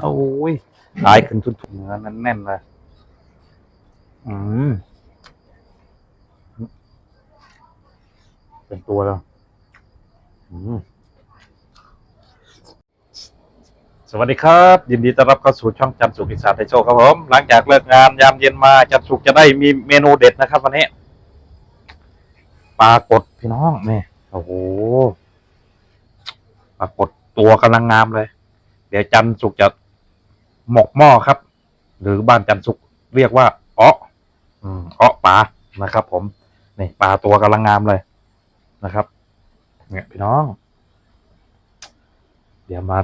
โอ้ยตายขึ้นทุนๆเนื้อแน่นเลย อืม เป็นตัวแล้วอืมสวัสดีครับ ยินดีต้อนรับเข้าสู่ช่องจันสุขอิสานไทยโชคครับผม หลังจากเลิกงานยามเย็นมาจันสุขจะได้มีเมนูเด็ดนะครับ วันนี้ปลากดพี่น้องนี่โอ้โหปลากด ตัวกำลังงามเลย เดี๋ยวจันทร์สุขจะหมกหม้อครับ หรือบ้านจันทร์สุขเรียกว่าเอ้ออืมเอ้อปลานะครับ ผมนี่ปลาตัวกำลังงามเลยนะครับ เนี่ยพี่น้อง เดี๋ยวมา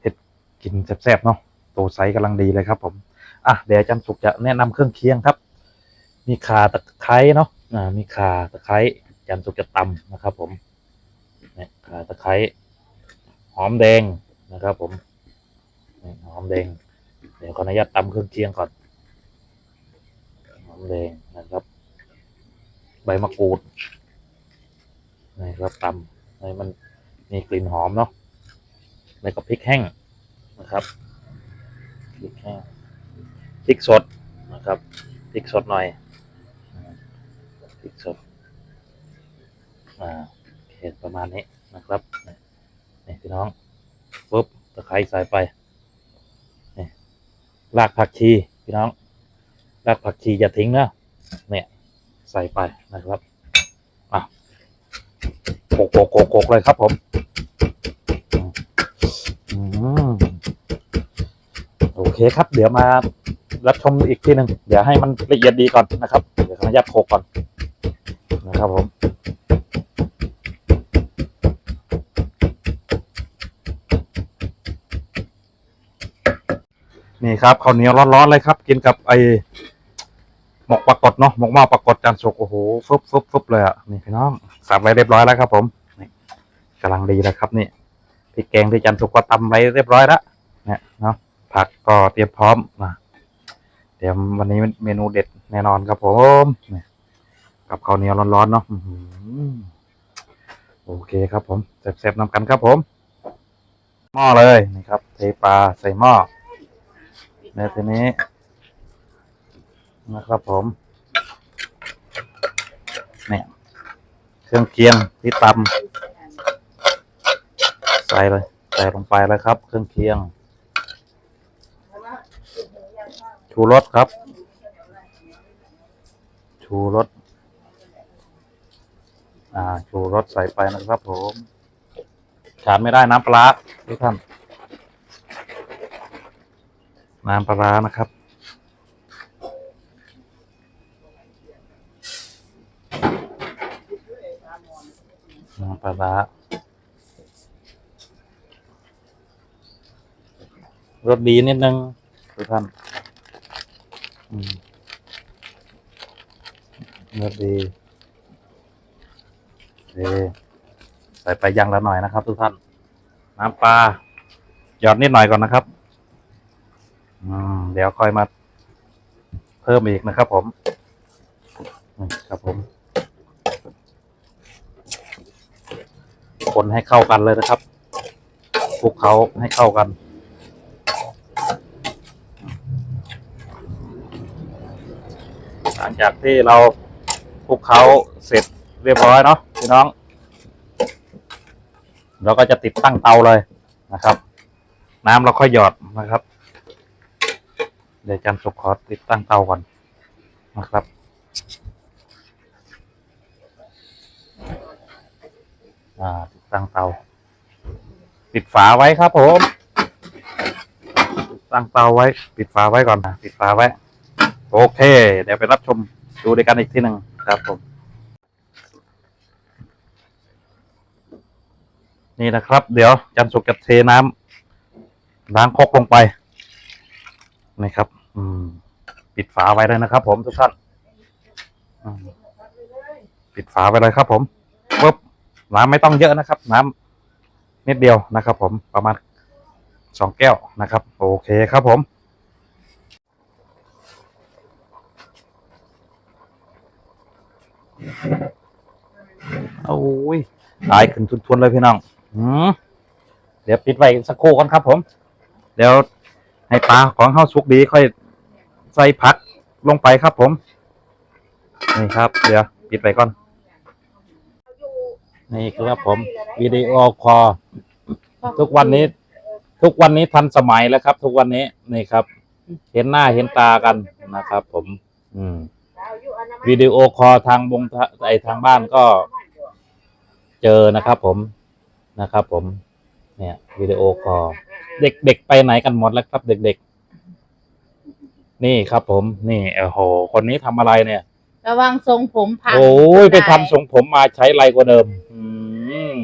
เห็ดกินแซ่บๆเนาะตัวไซส์กำลังดีเลยครับ ผมอะเดี๋ยวอาจันสุกจะแนะนำเครื่องเคียงครับ มีข่าตะไคร้เนาะอ่ามีข่าตะไคร้อาจันสุกจะตำนะครับ ผมเนี่ยข่าตะไคร้ หอมแดงนะครับผมหอมแดง เดี๋ยวขออนุญาตตำเครื่องเคียงก่อน หอมแดงนะครับ ใบมะกรูดนะครับตำให้มันมีกลิ่นหอมเนาะแล้วก็พริกแห้งนะครับพริกแห้งพริกสดนะครับพริกสดหน่อยพริกสดอ่าโอเคประมาณนี้นะครับ นี่พี่น้องปุ๊บตะไคร้ใส่ไปนี่รากผักชีพี่น้องรากผักชีอย่าทิ้งนะเนี่ยใส่ไปนะครับอะโขกโขกโขกเลยครับผมอืมโอเคครับ เดี๋ยวมารับชมอีกทีหนึ่งเดี๋ยวให้มันละเอียดดีก่อนนะครับ เดี๋ยวขออนุญาตโขกก่อนนะครับผม นี่ครับข้าวเหนียวร้อนๆเลยครับ กินกับไอหมกปลากดเนาะหมกหม้อปลากดจานสุกโอ้โหฟึบฟึบฟึบเลยอะนี่พี่น้องสับไว้เรียบร้อยแล้วครับ ผมนี่กำลังดีแล้วครับนี่พริกแกงที่จันสุกก็ตำไว้เรียบร้อยแล้วเนี่ยเนาะผักก็เตรียมพร้อมนะเดี๋ยววันนี้เมนูเด็ดแน่นอนครับผมกับข้าวเหนียวร้อนๆเนาะโอเคครับผมแซ่บๆนำกันครับผมหม้อเลยนี่ครับเทปลาใส่หม้อ ในทีนี้นะครับผมเนี่ยเครื่องเคียงที่ตำใส่เลยใส่ลงไปเลยครับ เครื่องเคียงชูรสครับ ชูรสอ่าชูรสใส่ไปนะครับผมขาดไม่ได้น้ำปลาร้าทุกท่าน น้ำปลาร้านะครับ น้ำปลาร้ารสดีนิดนึงทุกท่านรสดีโอเใส่ไปยังละหน่อยนะครับ ทุกท่าน น้ำปลาหยอดนิดหน่อยก่อนนะครับ อืมเดี๋ยวค่อยมา เพิ่มอีกนะครับผมครับผม คนให้เข้ากันเลยนะครับคลุกเขาให้เข้ากัน หลังจากที่เราคลุกเขาเสร็จเรียบร้อยเนาะพี่น้อง เราก็จะติดตั้งเตาเลยนะครับ น้ำเราค่อยหยอดนะครับ เดี๋ยวจันสุกขอติดตั้งเตาก่อนนะครับติดตั้งเตา ปิดฝาไว้ครับผมติดตั้งเตาไว้ ปิดฝาไว้ก่อนนะปิดฝาไว้ โอเค เดี๋ยวไปรับชมดูด้วยกันอีกทีหนึ่งครับผม นี่นะครับ เดี๋ยวจันสุกจะเทน้ำล้างครกลงไป นี่ครับ อืม ปิดฝาไว้เลยนะครับ ผมทุกท่านอืมปิดฝาไว้เลยครับ ผมปุ๊บน้ำไม่ต้องเยอะนะครับ น้ำนิดเดียวนะครับ ผมประมาณสองแก้วนะครับ โอเคครับผมโอ้ยตายขึ้นทุนๆเลยพี่น้องอืมเดี๋ยวปิดไว้สักครู่ก่อนครับผม เดี๋ยว ให้ปลาของเข้าสุกดีค่อยใส่ผักลงไปครับผม นี่ครับ เดี๋ยวปิดไปก่อน นี่ครับผมวิดีโอคอลทุกวันนี้ ทุกวันนี้ทันสมัยแล้วครับ ทุกวันนี้นี่ครับ เห็นหน้าเห็นตากันนะครับ ผม อืมวิดีโอคอลทางวงไอทางบ้านก็ เจอนะครับ ผมนะครับ ผม เนี่ยวิดีโอคอลเด็กๆไปไหนกันหมดแล้วครับ เด็กๆ นี่ครับผมนี่โอ้โหคนนี้ทำอะไรเนี่ย ระวังทรงผมพังโอ้ยไปด้ทำทรงผมมาใช้ไรกว่าเดิม อืม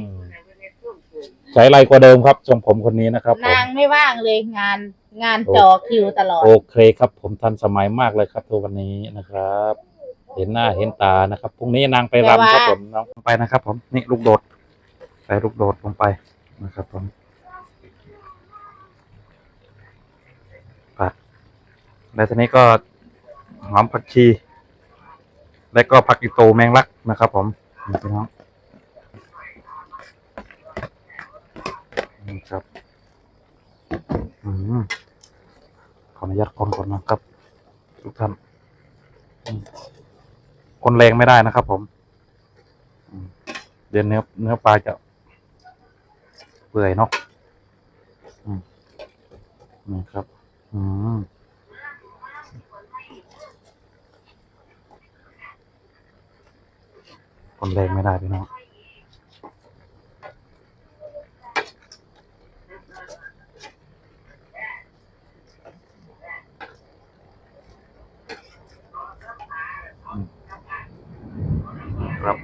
ใช้ไรกว่าเดิมครับทรงผมคนนี้นะครับผม นางไม่ว่างเลยงาน งานโอ้จอคิวตลอด โอเคครับ ผมทันสมัยมากเลยครับทุกวันนี้นะครับ เห็นหน้าเห็นตานะครับพรุ่งนี้นางไปรำครับผมน้องไปนะครับ ผมนี่ลูกโดดไปลูกโดดลงไป นะครับผมผักแล้วทีนี้ก็หอมผักชี แล้วก็ผักอีโตแมงลักนะครับผมนี่พี่น้องนะครับอืมขออนุญาตคนก่อนนะครับ ทุกท่านคนแรงไม่ได้นะครับผมอืมเดี๋ยวเนื้อเนื้อปลาจะ เปื่อยเนาะนี่ครับ อืมคนแรงไม่ได้พี่น้องครับ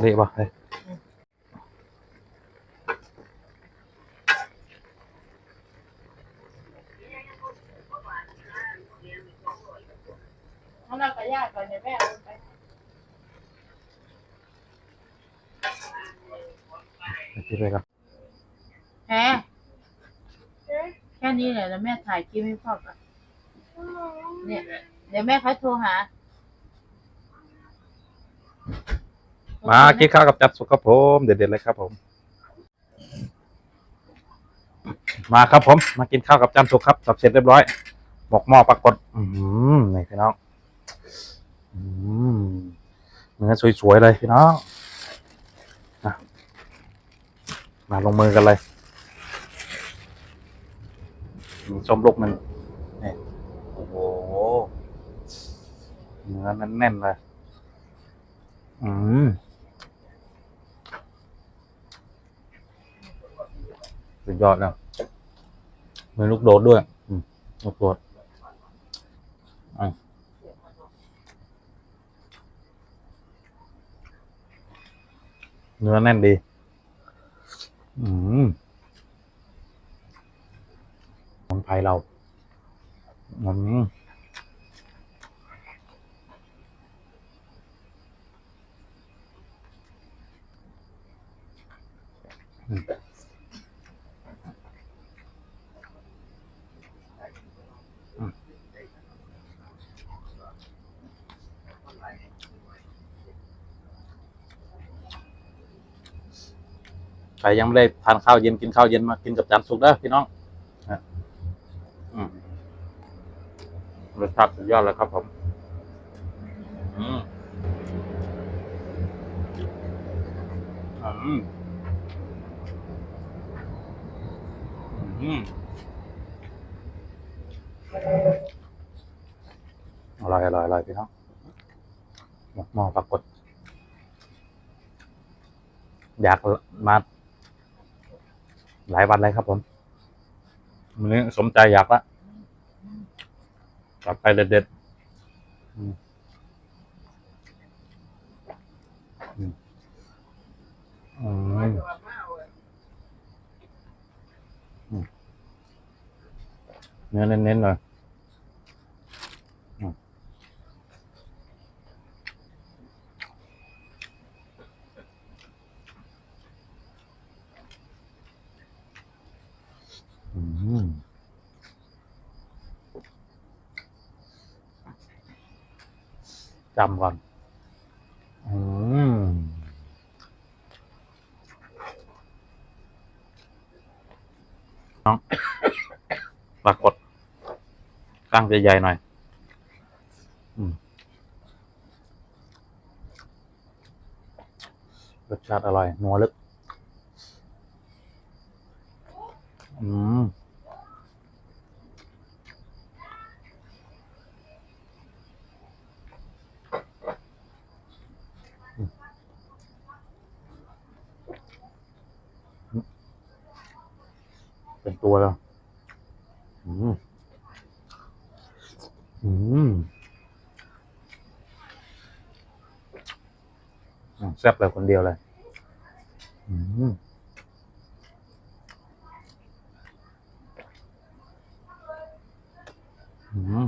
เละปะเฮ้ ยเอาเรากับญาติก่อนเดี๋ยวแม่เอาไปเดี๋ยวคิดไปก่อนแฮะแค่นี้แหละแล้วแม่ถ่ายคลิปให้พ่อก่อนเนี่ย เดี๋ยวแม่เขาโทรหา มากินข้าวกับจัดสุกครับผม เด็ดๆเลยครับผม มาครับผม มากินข้าวกับจานสุกครับสับเสร็จเรียบร้อยหมกหม้อปรากฏ อืมนี่พี่น้องอืม เนื้อสวยๆเลยพี่น้องนะมาลงมือกันเลยชมลูกหนึ่งนี่โอ้โหเนื้อแน่นเลย อืมสุดยอดแล้วมีลูกโดดด้วย อืมลูกโดดอะ เนื้อแน่นดี อืมคนไทยเราอืม ใครยังไม่ได้ทานข้าวเย็นกินข้าวเย็นมากินกับจานสุกเด้อพี่น้องอรสชาติสุดยอดเลยครับผมอืมอืมอืมอร่อยอร่อยอร่อยพี่น้องหมกหม้อปรากฏอยากมา หลายวันเลยครับผมวันนี้สมใจอยากละกลับไปเด็ดๆอืมเนื้อเน้นๆเลยอืม จำก่อนอืมน้องปรากฏตั้งใหญ่ๆหน่อยอรสชาติอร่อยนัวลึก อืม ตัวแล้วอืมอืมอะแซ่บเลยคนเดียวเลย อืมอืม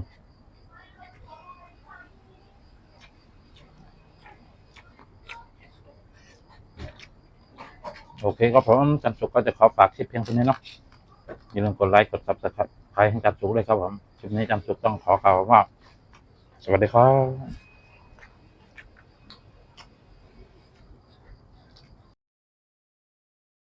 โอเคก็ผมจันสุกก็จะขอฝากคลิปเพียงเท่านี้เนาะ อย่าลืมกดไลค์กดซับสไครต์ให้จันสุกเลยครับผมคลิปนี้จันสุกต้องขอกล่าวว่า สวัสดีครับ